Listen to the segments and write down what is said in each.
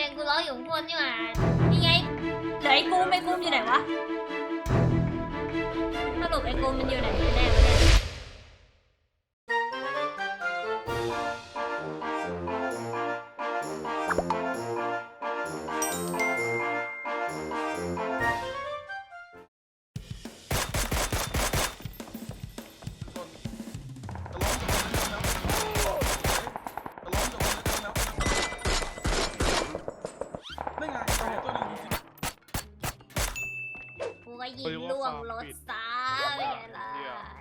กงกูร้องอยู่พ้นนี่หว่านี่ไงเหลือไอ้กูมไอ้กูมอยู่ไหนวะสรุปไอ้กูมมันอยู่ไหนกันแน่วะเนี่ย ยิงล่วงรถซะเป็นไงล่ะ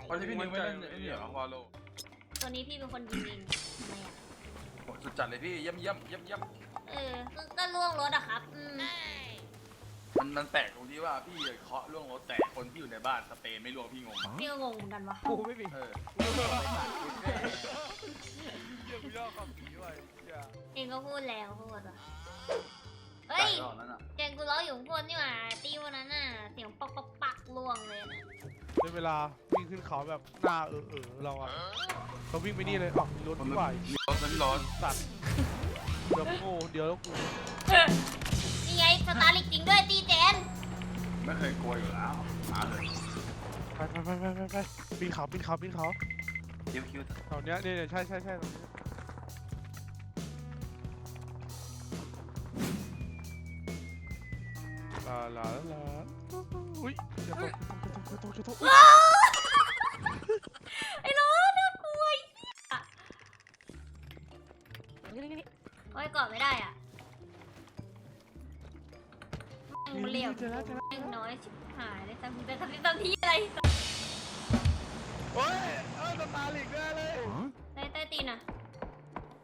วันที่พี่นิวไม่เล่นไอ้นี่เหรอวาโลตัวนี้พี่เป็นคนยิงเองทำไมอะสุดจัดเลยพี่เยี่ยมเยี่ยมเยี่ยมเยี่ยมเออก็ก็ล่วงรถอะครับอืมมันมันแปลกตรงที่ว่าพี่เคาะล่วงรถแต่คนที่อยู่ในบ้านสเปรย์ไม่ล่วงพี่งงพี่ก็งงเหมือนกันวะกูไม่มีเออเยี่ยมยอดความผีไว้เหี้ยเองก็พูดแล้วพูดว่ะไก่เฮ้ยรอบนั้นอะแกงกูร้องอยู่ข้างบนนี่หว่า ในเวลาวิ่งขึ้นเขาแบบหน้าเออเออเราอะเราวิ่งไปนี่เลยอ๋อมีรถมันดีมีกว่ารถมันมีรถสัตว์เดี๋ยวโง่เดี๋ยวแล้วกูนี่ไงสตาร์ลิกจริงด้วยตีเจนไม่เคยกลัวอยู่แล้วมาเลยไปไปไปไปไปไปปีนเขาปีนเขาปีนเขาคิวคิวแถวเนี้ยเนี่ยเนี่ยใช่ใช่ใช่ตรงนี้ลาลาลาอุ้ยจะตก จะตกจะตกจะตกไอ้ร้อนน่ากลัวไอ้เหี้ยโอ้ยกอดไม่ได้อะแม่งเหลี่ยมเจอแล้วเจอแล้วแม่งน้อยชิบหายเลยทำเป็นทำเป็นทำที่อะไรโอ้ยเออสตาร์ลิกได้เลยใต้ใต้ตีนอะ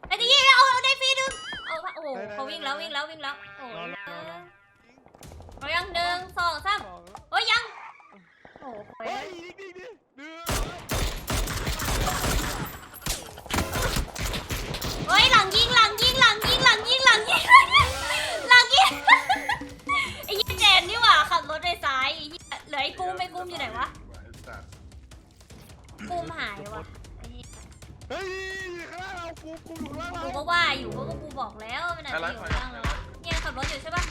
ไอ้ตีนเอาเอาได้ฟรีดึงเอาโอ้โหเขาวิ่งแล้ววิ่งแล้ววิ่งแล้วโอ้ยเอายังหนึ่งสองสามสองโอ้ยยังโอ้โหเฮ้ยดิดิดิหนึ่งเฮ้ยหลังยิงหลังยิงหลังยิงหลังยิงหลังยิงหลังยิงไอ้ยี่เจนนี่หว่าขับรถไปซ้ายไอ้เหี้ยเหลือไอ้กูมไอ้กูมอยู่ไหนวะกูมหายวะไอ้เหี้ยเฮ้ยข้างล่างเรากูกูอยู่ข้างล่างกูเราก็ว่าอยู่ก็กูบอกแล้วมันอาจจะอยู่ข้างล่างเราเนี่ยขับรถอยู่ใช่ปะ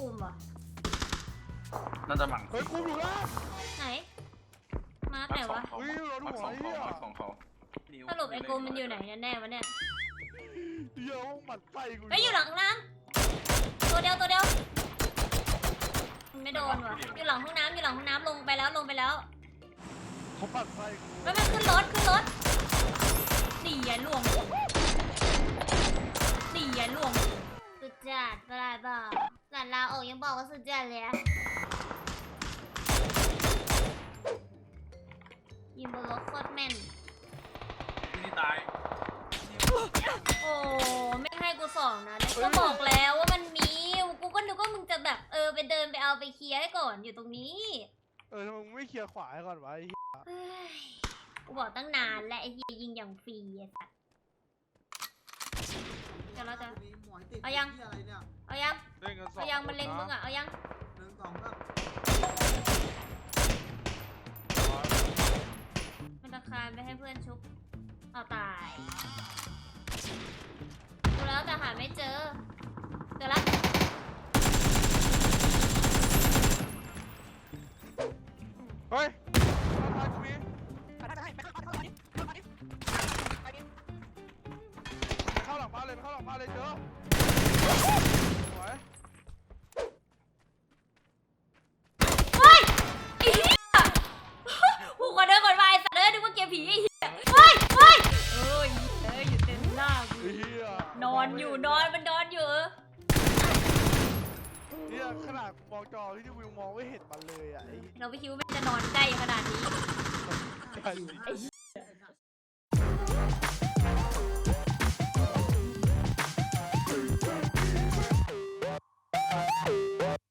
ไม่ใช่กูมวะน่าจะหมั่งเฮ้ยกูอยู่ล่างไหน มาร์คไหนวะอุ้ยรถมักหัสวองไอ้เขาเหี้ยมักสองเขาสรุปไอ้กูมมันอยู่ไหนแน่ๆวะเนี่ยเดี๋ยวหมัดไส้กูเฮ้ยอยู่หลังน้ำตัวเดียวตัวเดียวมันไม่โดนวะอยู่หลังห้องน้ำอยู่หลังห้องน้ำลงไปแล้วลงไปแล้วเขาปัดไส้กูแล้วมันขึ้นรถขึ้นรถนี่ไงล่วงนี่ไงล่วงสุดจัดก็ได้เปล่าห ลานลาออกยังบอกว่าสุดจัดเลยอะยิงบนรถโคตรแม่น ที่นี่ตายโอ้ไม่ให้กูสองนะแล้วก็บอกแล้วว่ามันมี กูก็นึกว่ามึงจะแบบเออไปเดินไปเอาไปเคลียร์ให้ก่อนอยู่ตรงนี้เออทำไมมึงไม่เคลียร์ขวาให้ก่อนวะไอ้เหี้ยเฮ้ยกูบอกตั้งนานและไอ้เฮียยิงอย่างฟรีไอ้สัสจะแล้วจะ เอายังอะไรเนี่ยเอายัง เล่นกันสองเอายังมันเล็งคมึงอะเอายังหนึ่งสองสามมันตะคานไปให้เพื่อนชุบเอาตายดูแล้วแต่หาไม่เจอ อนอยู่นอนมันนอนอยู่เออเนี่ยขนาดมองจอที่วิวมองไม่เห็นมันเลยอะไอ้เราไม่คิดว่ามันจะนอนใกล้ขนาดนี้ ไอ้ไอ้เหี้